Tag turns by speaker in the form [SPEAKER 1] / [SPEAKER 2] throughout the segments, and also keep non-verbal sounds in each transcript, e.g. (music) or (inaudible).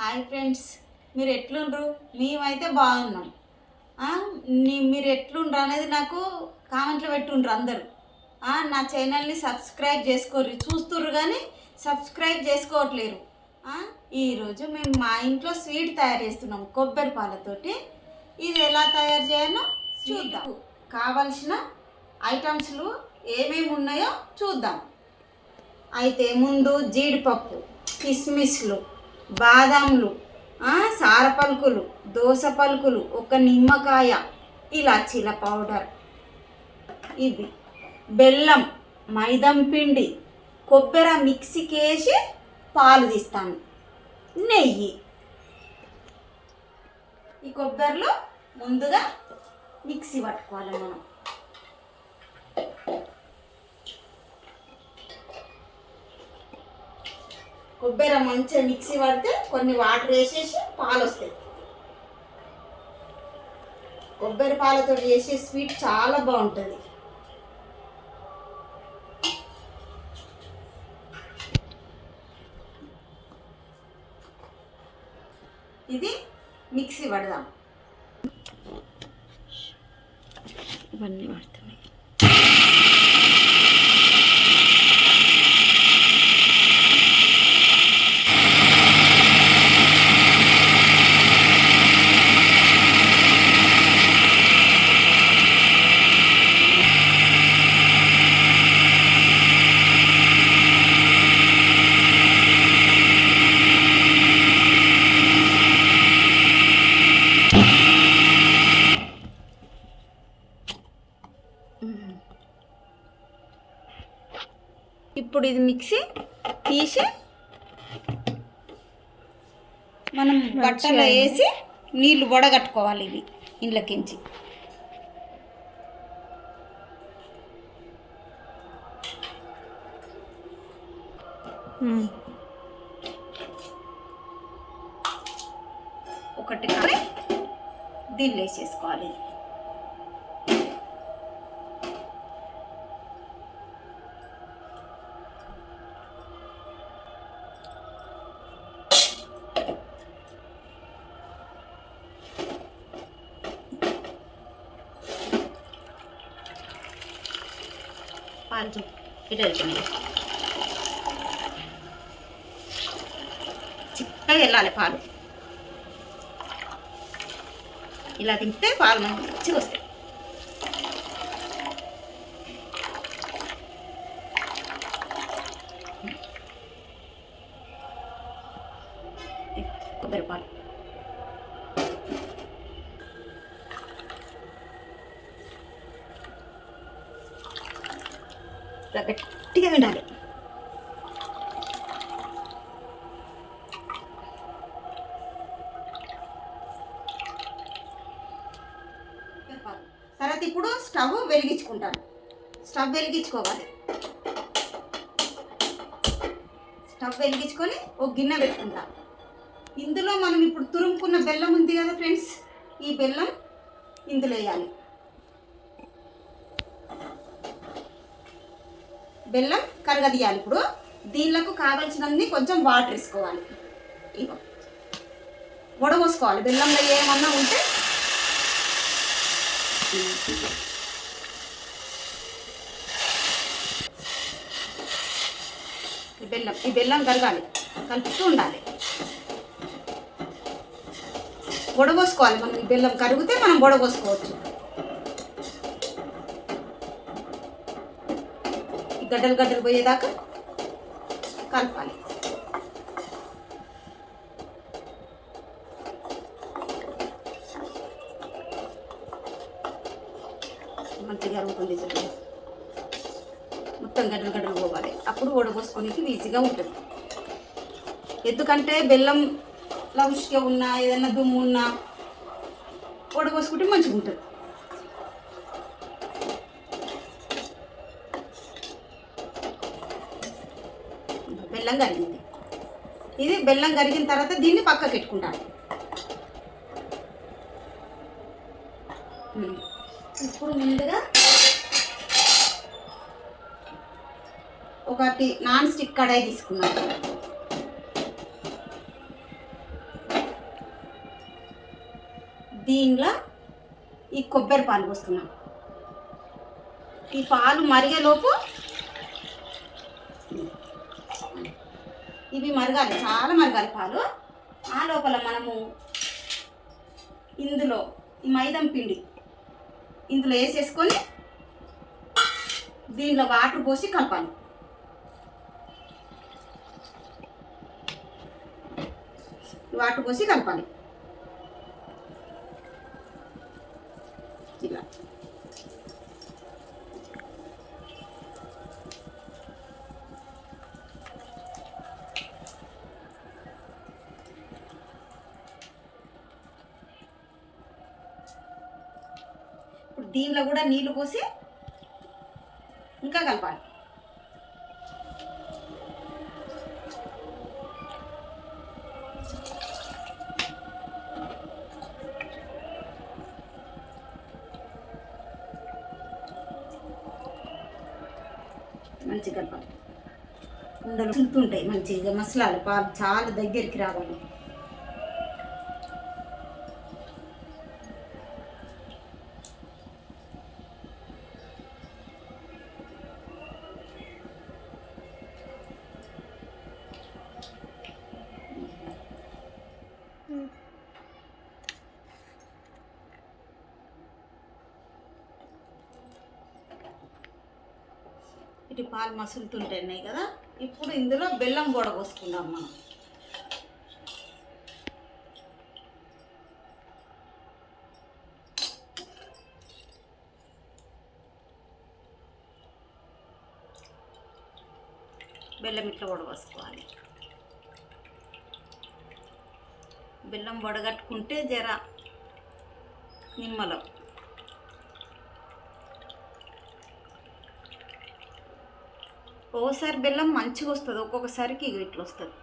[SPEAKER 1] Hi friends మీరు ఎట్లుండ్రు? మేమైతే బాగున్నాం. మీరు ఎట్లుండ్రు అనేది నాకు కామెంట్లో పెట్టుండ్రు అందరూ. నా ఛానల్ని సబ్స్క్రైబ్ చేసుకోరు చూస్తుర్రు కానీ సబ్స్క్రైబ్ చేసుకోవట్లేరు. ఈరోజు మేము మా ఇంట్లో స్వీట్ తయారు చేస్తున్నాం కొబ్బరి పాలతోటి. ఇది ఎలా తయారు చేయాలో చూద్దాం. కావలసిన ఐటమ్స్లు ఏమేమి ఉన్నాయో చూద్దాం. అయితే ముందు జీడిపప్పు కిస్మిస్లు బాదాంలు సార పలుకులు దోస పలుకులు ఒక నిమ్మకాయ ఇలాచీల పౌడర్. ఇది బెల్లం మైదం పిండి కొబ్బరి మిక్సీకి వేసి పాలు తీస్తాను. నెయ్యి. ఈ కొబ్బరిలో ముందుగా మిక్సీ పట్టుకోవాలి మనం. కొబ్బరి మంచిగా మిక్సీ పడితే కొన్ని వాటర్ వేసేసి పాలు వస్తాయి కొబ్బరి పాలతో చేసే స్వీట్ చాలా బాగుంటుంది. ఇది మిక్సీ పడదాం. ఇవన్నీ పడతాం ఇప్పుడు ఇది మిక్సీ తీసి మనం బట్టలో వేసి నీళ్ళు వడగట్టుకోవాలి ఇవి ఇండ్లకించి. ఒకటి కానీ దీనిలో వేసేసుకోవాలి. పాలు చూ ఇటు వెళ్తుంది చిక్కగా వెళ్ళాలి పాలు. ఇలా తింటే పాలు మంచిగా వస్తాయి. కొబ్బరి పాలు. ఇలా గట్టిగా వినాలి. తర్వాత ఇప్పుడు స్టవ్ వెలిగించుకుంటాను. స్టవ్ వెలిగించుకోవాలి. స్టవ్ వెలిగించుకొని ఒక గిన్నె పెట్టుకుంటాం. ఇందులో మనం ఇప్పుడు తురుముకున్న బెల్లం ఉంది కదా ఫ్రెండ్స్ ఈ బెల్లం ఇందులో వేయాలి. బెల్లం కరగదీయాలి. ఇప్పుడు దీనిలకు కావలసినన్ని కొంచెం వాటర్ వేసుకోవాలి. ఇగో బెల్లంలో ఏమన్నా ఉంటే ఈ బెల్లం ఈ బెల్లం కరగాలి. కలుపుతూ ఉండాలి. వడపోసుకోవాలి మనం. ఈ బెల్లం కరిగితే మనం వడపోసుకోవచ్చు గడ్డలు గడ్డలు పోయేదాకా కలపాలి. మంచిగా అరుగుతుంది మొత్తం గడ్డలు గడ్డలు పోవాలి. అప్పుడు వడపోసుకోనికి ఈజీగా ఉంటుంది. ఎందుకంటే బెల్లం లౌష్గా ఉన్నా ఏదైనా దుమ్ము ఉన్నా వడపోసుకుంటే మంచిగా ఉంటుంది కరిగింది ఇది బెల్లం కరిగిన తర్వాత దీన్ని పక్కకు పెట్టుకుంటాను. ఇప్పుడు ముందుగా ఒకటి నాన్ స్టిక్ కడాయి తీసుకున్నాను. దీనిలో ఈ కొబ్బరి పాలు పోస్తున్నాం ఈ పాలు మరిగేలోపు ఇవి మరగాలి చాలా మరగాలి పాలు. ఆ లోపల మనము ఇందులో ఈ మైదం పిండి ఇందులో వేసేసుకొని దీనిలో వాటర్ పోసి కలపాలి. వాటర్ పోసి కలపాలి. కూడా నీళ్ళు పోసి ఇంకా కలపాలి. మంచిగా కలపాలి. ఉండలు చులుతుంటాయి మంచిగా మసలాలు పాలు చాలా దగ్గరికి రావాలి. ఇటు పాలు మసులుతుంటున్నాయి కదా? ఇప్పుడు ఇందులో బెల్లం కూడా పోసుకుందాం మనం. బెల్లం ఇట్లా వడవసుకోవాలి బెల్లం వడగట్టుకుంటే జర నిమ్మలం. ఓసారి బెల్లం మంచిగా వస్తుంది ఒక్కొక్కసారికి ఇట్లా వస్తుంది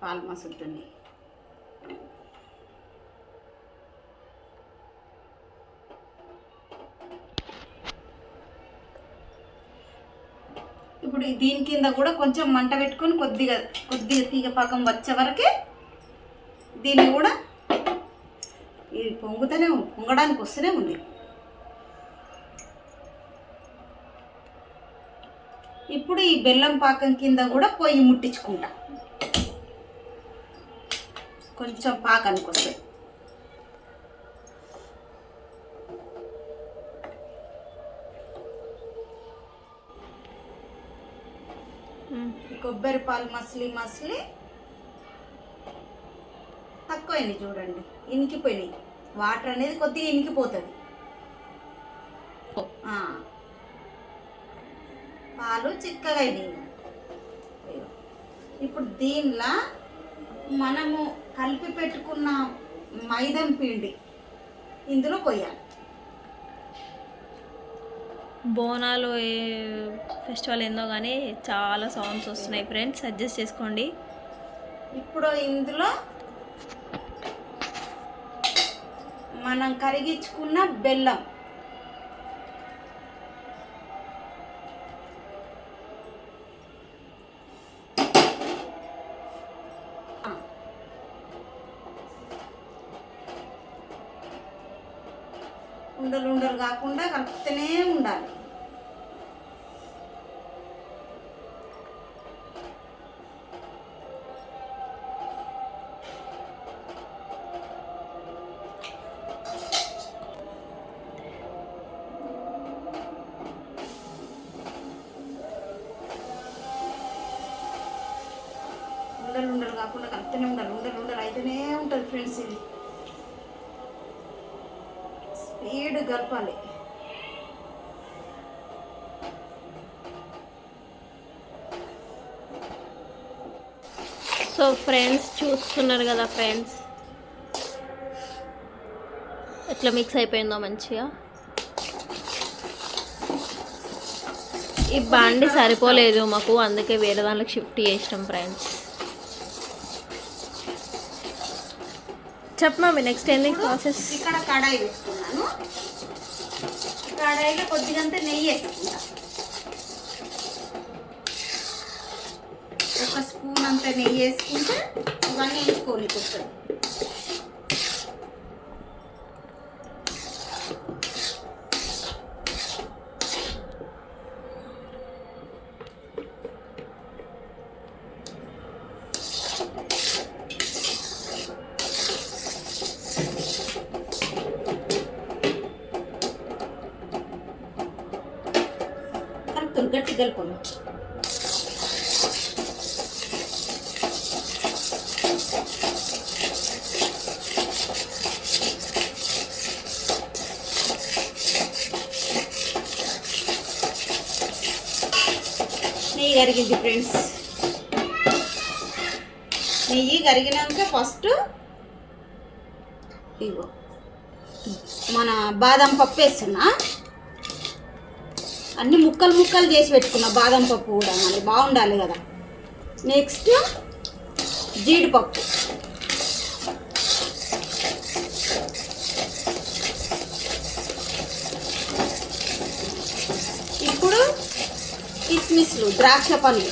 [SPEAKER 1] పాలు మసులుతుంది ఇప్పుడు దీని కింద కూడా కొంచెం మంట పెట్టుకొని కొద్దిగా కొద్దిగా తీగ పాకం వచ్చే వరకే దీన్ని కూడా ఇది పొంగుతూనే పొంగడానికి వస్తూనే ఉంది. ఇప్పుడు ఈ బెల్లం పాకం కింద కూడా పొయ్యి ముట్టించుకుంటా. కొంచెం పాకానికి వస్తుంది కొబ్బరి పాలు మసిలి మసిలి తక్కువైనాయి చూడండి ఇనికిపోయినాయి. వాటర్ అనేది కొద్దిగా ఇనికిపోతుంది. పాలు చిక్కగా ఇగో. ఇప్పుడు దీనిలో మనము కలిపి పెట్టుకున్న మైదం పిండి ఇందులో పోయాలి.
[SPEAKER 2] బోనాలు ఏ ఫెస్టివల్ ఏందో కానీ చాలా సౌండ్స్ వస్తున్నాయి ఫ్రెండ్స్ అడ్జస్ట్ చేసుకోండి.
[SPEAKER 1] ఇప్పుడు ఇందులో మనం కరిగించుకున్న బెల్లం. ఉండలు ఉండలు కాకుండా కలుపుతూనే ఉండాలి.
[SPEAKER 2] సో ఫ్రెండ్స్ చూస్తున్నారు కదా ఫ్రెండ్స్. ఎట్లా మిక్స్ అయిపోయిందో మంచిగా. ఈ బండి సరిపోలేదు మాకు అందుకే వేరే దాంట్లోకి షిఫ్ట్ చేసినాం ఫ్రెండ్స్ చెప్పమా నెక్స్ట్ ఏంది ప్రాసెస్
[SPEAKER 1] ఇక్కడ కడాయి వేసుకున్నాను. కడాయిలో కొద్దిగంత నెయ్యి వేసుకున్నాను ఇంత నెయ్యి వేసుకుంటే ఇవన్నీ వేసుకోవాలి కొంచెం కరిగింది ఫ్రెండ్స్ నెయ్యి కరిగినాక ఫస్ట్ ఇగో మన బాదం పప్పు వేస్తున్నా. అన్ని ముక్కలు ముక్కలు చేసి పెట్టుకున్నా బాదం పప్పు కూడా మళ్ళీ బాగుండాలి కదా. నెక్స్ట్ జీడిపప్పు ఇప్పుడు కిస్మిస్లు ద్రాక్ష పండ్లు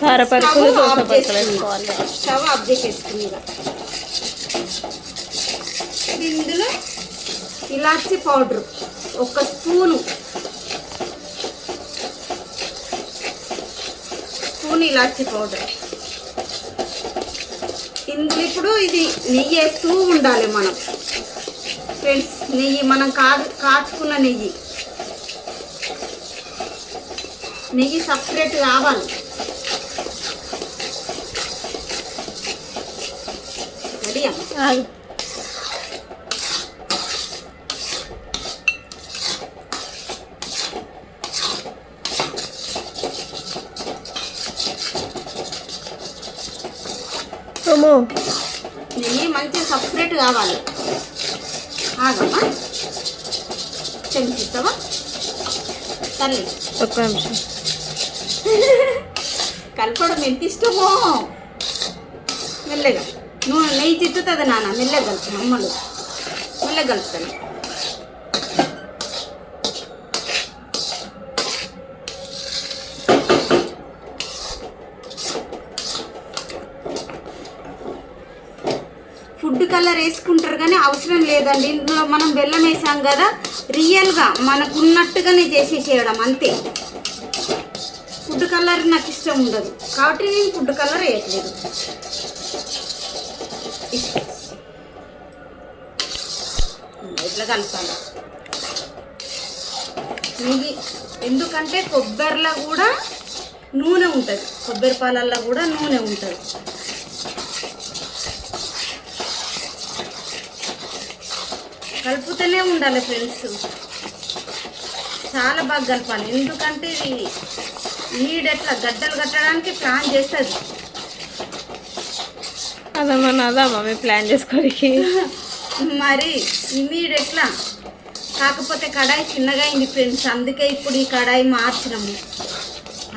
[SPEAKER 2] కారపరుపులు
[SPEAKER 1] స్టవ్
[SPEAKER 2] దోశ
[SPEAKER 1] ఆఫ్
[SPEAKER 2] పరుపులు
[SPEAKER 1] చేసుకున్నా.
[SPEAKER 2] వేసుకోవాలి
[SPEAKER 1] స్టవ్ ఆఫ్ చేసేసుకుంది ఇక. ఇందులో ఇలాచి పౌడర్ ఒక స్పూను స్పూన్ ఇలాచి పౌడర్ ఇందులో ఇప్పుడు ఇది నెయ్యి వేస్తూ ఉండాలి మనం ఫ్రెండ్స్ నెయ్యి మనం కాదు కాచుకున్న నెయ్యి. నెయ్యి సపరేట్ కావాలి. నెయ్యి మంచిగా సపరేట్ కావాలి. ఆగమ్మా. చెంచిస్తావా తల్లి
[SPEAKER 2] ఒక్క నిమిషం. (laughs)
[SPEAKER 1] కలపడం ఎంత ఇష్టమో. మెల్లగా. నువ్వు నెయ్యి తిట్టుతుంది నాన్న? మెల్లగా కలుపు అమ్మలు మెల్లగా కలుపుతాను. కలర్ వేసుకుంటారు కానీ అవసరం లేదండి. ఇందులో మనం బెల్లం వేసాం కదా రియల్గా మనకు ఉన్నట్టుగానే చేసేసేయడం అంతే. ఫుడ్ కలర్ నాకు ఇష్టం ఉండదు. కాబట్టి నేను ఫుడ్ కలర్ వేయట్లేదు. ఇట్లా కలుపుతాను నెయ్యి ఎందుకంటే కొబ్బరిలో కూడా నూనె ఉంటుంది. కొబ్బరి పాలల్లో కూడా నూనె ఉంటుంది. కలుపుతూనే ఉండాలి ఫ్రెండ్స్. చాలా బాగా కలపాలి. ఎందుకంటే ఇది నీడు ఎట్లా గడ్డలు కట్టడానికి ప్లాన్ చేస్తుంది.
[SPEAKER 2] అదమ్మా అదమ్మా మేము ప్లాన్ చేసుకోనికి
[SPEAKER 1] మరి ఎట్లా? కాకపోతే కడాయి చిన్నగా అయింది ఫ్రెండ్స్. అందుకే ఇప్పుడు ఈ కడాయి మార్చినాము.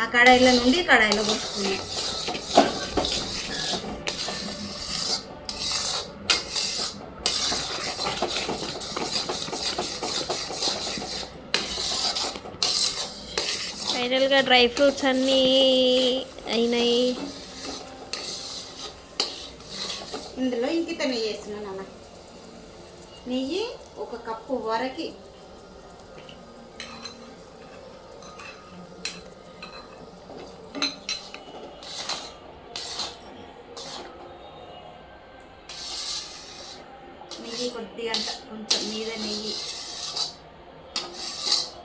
[SPEAKER 1] ఆ కడాయిలో నుండి కడాయిలో పోసుకున్నాం
[SPEAKER 2] ఫైనల్గా డ్రై ఫ్రూట్స్ అన్నీ అయినాయి.
[SPEAKER 1] ఇందులో ఇంకిత నెయ్యి వేస్తున్నాను అన్న నెయ్యి ఒక కప్పు వరకి. నెయ్యి కొద్దిగా కొంచెం మీద నెయ్యి.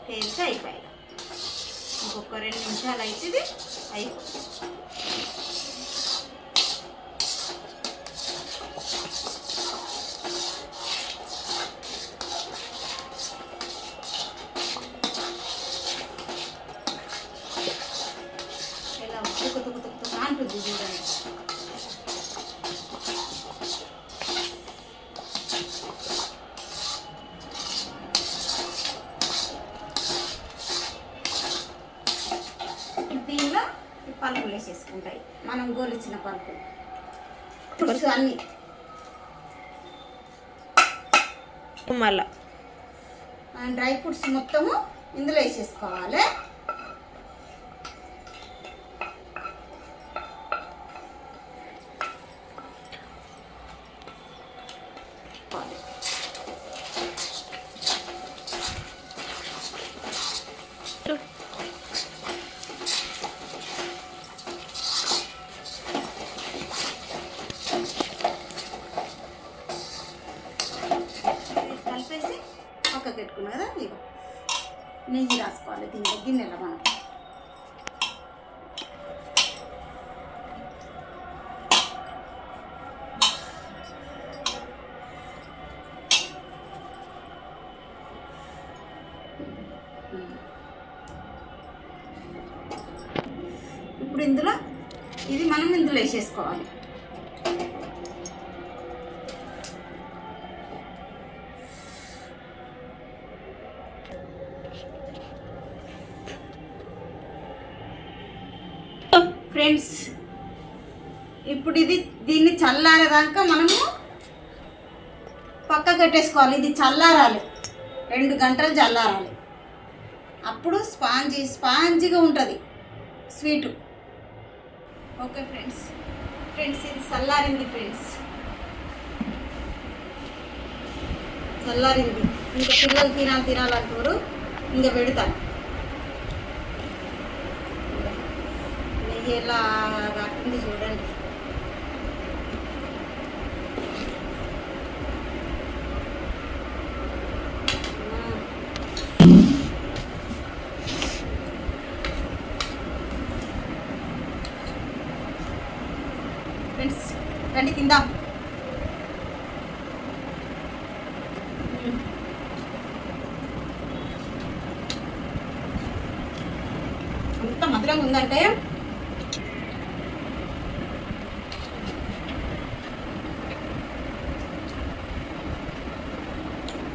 [SPEAKER 1] వేస్తే అయిపోయాయి ఇంకొక రెండు నిమిషాలు అవుతుంది. అయి దీనిలో పలుకులు వేసేసుకుంటాయి. మనం గోలిచ్చిన పలుకులు. ఫ్రూట్స్ అన్నీ.
[SPEAKER 2] మళ్ళా.
[SPEAKER 1] డ్రై ఫ్రూట్స్ మొత్తము ఇందులో వేసేసుకోవాలి. పెట్టుకున్నా కదా ఇగో నెయ్యి రాసుకోవాలి దీని గిన్నెలో మనం ఇప్పుడు ఇందులో ఇది మనం ఇందులో వేసేసుకోవాలి. ఫ్రెండ్స్ ఇప్పుడు ఇది దీన్ని చల్లారేదాకా మనము పక్క కట్టేసుకోవాలి. ఇది చల్లారాలి. రెండు గంటలు చల్లారాలి. అప్పుడు స్పాంజీ స్పాంజీగా ఉంటుంది. స్వీటు. Okay friends. ఫ్రెండ్స్ ఇది చల్లారింది ఫ్రెండ్స్. చల్లారింది. ఇంకా పిల్లలు తినాలి తినాలంటారు ఇంకా పెడతాను నెయ్యి ఎలా కాకుండా చూడండి ఫ్రెండ్స్ రండి తిందాం ఎంత మధురంగా ఉందంటే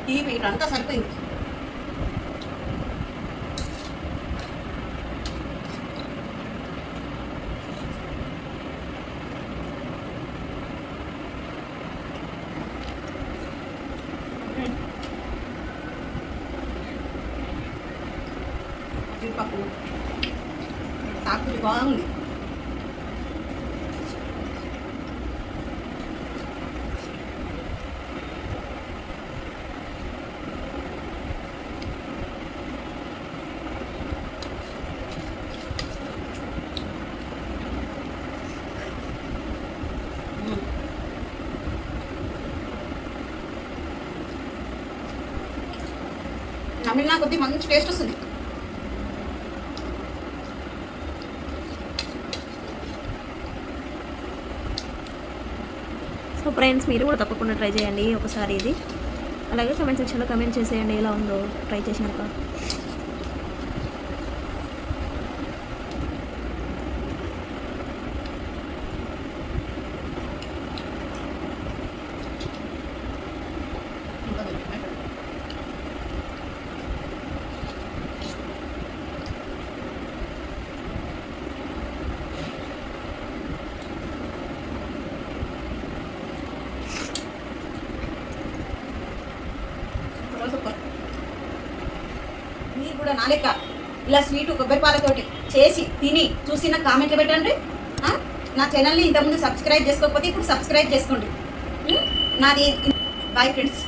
[SPEAKER 1] ఈ వీటంతా సరిపోయింది. నమిలినా కొద్దీ మంచి టేస్ట్ వస్తుంది.
[SPEAKER 2] సో ఫ్రెండ్స్ మీరు కూడా తప్పకుండా ట్రై చేయండి ఒకసారి ఇది. అలాగే కమెంట్ సెక్షన్లో కమెంట్ చేసేయండి ఎలా ఉందో ట్రై చేసినాక
[SPEAKER 1] సూపర్ మీరు కూడా నా లెక్క. ఇలా స్వీట్ కొబ్బరి పాలతోటి చేసి తిని చూసి నాకు కామెంట్లు పెట్టండి. నా ఛానల్ని ఇంతకుముందు సబ్స్క్రైబ్ చేసుకోకపోతే ఇప్పుడు సబ్స్క్రైబ్ చేసుకోండి. నాది బాయ్ ఫ్రెండ్స్.